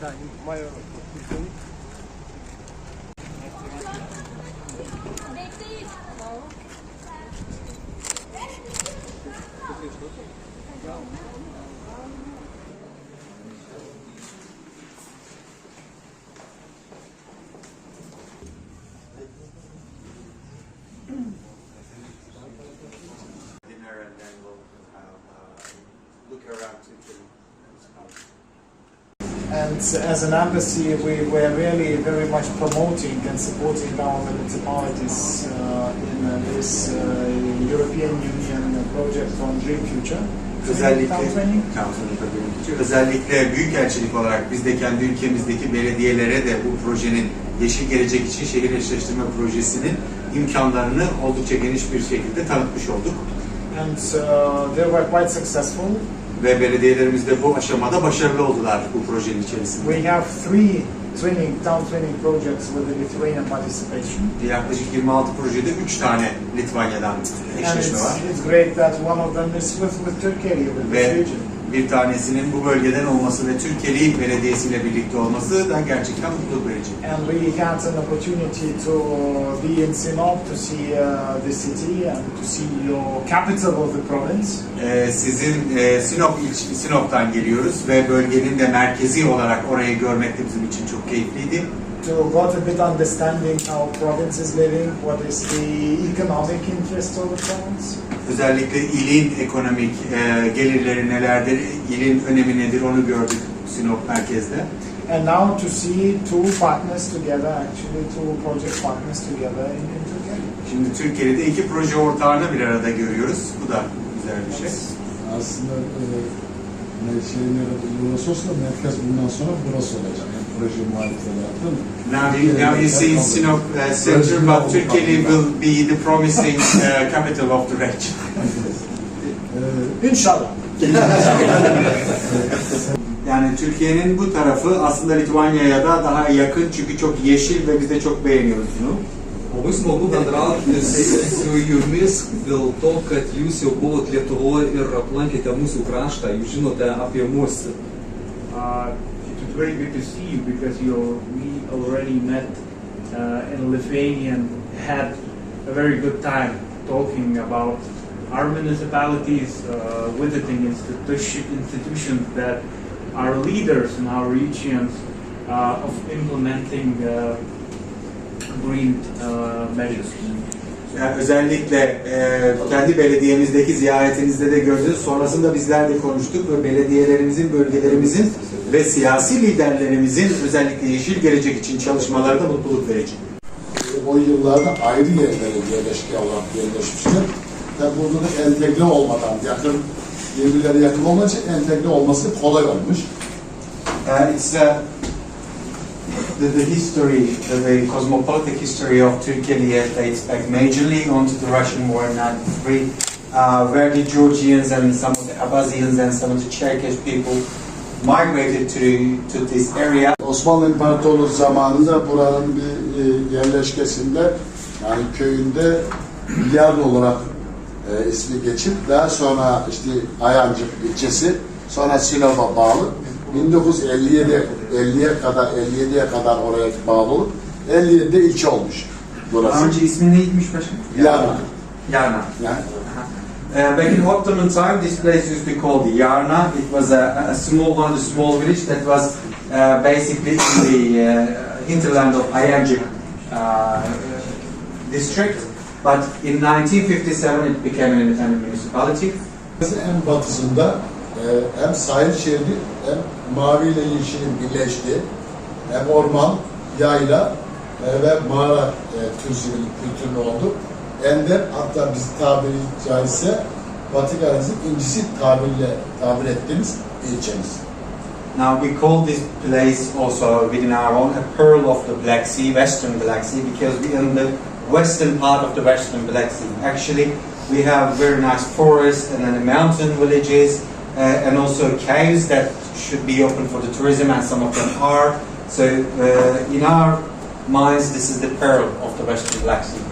Şahin, Hüseyin. dinner and then we'll have, uh, look around to the And as an embassy, we were really very much promoting and supporting our municipalities uh, in uh, this uh, European Union project on Dream Future. Özellikle, özellikle büyükelçilik olarak biz de kendi ülkemizdeki belediyelere de bu projenin Yeşil Gelecek için şehir eşleştirme projesinin imkanlarını oldukça geniş bir şekilde tanıtmış olduk. And uh, they were quite successful. Ve belediyelerimiz de bu aşamada başarılı oldular bu projenin içerisinde. We have three training, town training projects with the Lithuanian participation. Yaklaşık 26 projede 3 tane Litvanya'dan eşleşme var. it's, it's great that one of them is with, with Turkey, with this region. Bir tanesinin bu bölgeden olması ve Türkiye'li belediyesiyle birlikte olması da gerçekten mutluluk verici. And we had an opportunity to be in Sinop to see uh, the city and to see your capital of the province. Ee, sizin e, Sinop ilç, Sinop'tan geliyoruz ve bölgenin de merkezi olarak orayı görmek de bizim için çok keyifliydi. To got a bit understanding how province is living, what is the economic interest of the province. Özellikle ilin ekonomik e, gelirleri nelerdir, ilin önemi nedir onu gördük Sinop merkezde. And now to see two partners together, actually two project partners together in, in Turkey. Şimdi Türkiye'de iki proje ortağını bir arada görüyoruz. Bu da güzel bir şey. Aslında e, ne şey nerede burası olsa merkez bundan sonra burası olacak. Yani Now, you- now you see Sinop uh, center, but Türkiye will be the promising uh, capital of the region. E, Inshallah. Yani Türkiye'nin bu tarafı aslında Litvanya'ya da daha yakın çünkü çok yeşil ve biz de çok beğeniyoruz bunu. Labai smagu bendrauti su jumis dėl to, kad jūs jau buvot Lietuvoje ir aplankėte mūsų kraštą, jūs žinote apie mus. Uh, it was very good to see you because you we already met uh, in Lithuania and had a very good time talking about our municipalities, uh, visiting institution, institutions that are leaders in our regions uh, of implementing uh, green uh, measures. Yani özellikle e, kendi belediyemizdeki ziyaretinizde de gördünüz. Sonrasında bizler de konuştuk ve belediyelerimizin, bölgelerimizin ve siyasi liderlerimizin özellikle yeşil gelecek için çalışmaları da mutluluk verici. o yıllarda ayrı yerlere yerleşke olarak yerleşmişler. Tabi burada da entegre olmadan, yakın birbirlerine yakın olmadığı için entegre olması kolay olmuş. Uh, it's uh, the, the history, the, the cosmopolitan history of Turkey dates back majorly onto the Russian War in 93, uh, where the Georgians and some of the Abbazians and some of the Cherkess people migrated to, to this area. Osmanlı İmparatorluğu zamanında buranın bir e, yerleşkesinde yani köyünde Bilyard olarak e, ismi geçip daha sonra işte Ayancık ilçesi sonra Sinop'a bağlı 1957 50'ye kadar 57'ye kadar oraya bağlı olup 57'de ilçe olmuş burası. Önce ismi neymiş başkanım? Yarna. Yarna. Yani Uh, back in Ottoman time, this place used to be called Yarna. It was a, a small one, a small village that was uh, basically in the uh, hinterland of Ayancık uh, district. But in 1957, it became an independent municipality. en batısında hem sahil şeridi hem mavi ile yeşilin birleştiği hem orman, yayla ve mağara türsülü, kültürlü oldu. Ender hatta biz tabiri caizse Batı Karadeniz'in incisi tabirle tabir ettiğimiz ilçemiz. Now we call this place also within our own a pearl of the Black Sea, Western Black Sea, because we're in the western part of the Western Black Sea. Actually, we have very nice forests and then the mountain villages and also caves that should be open for the tourism and some of them are. So uh, in our minds, this is the pearl of the Western Black Sea.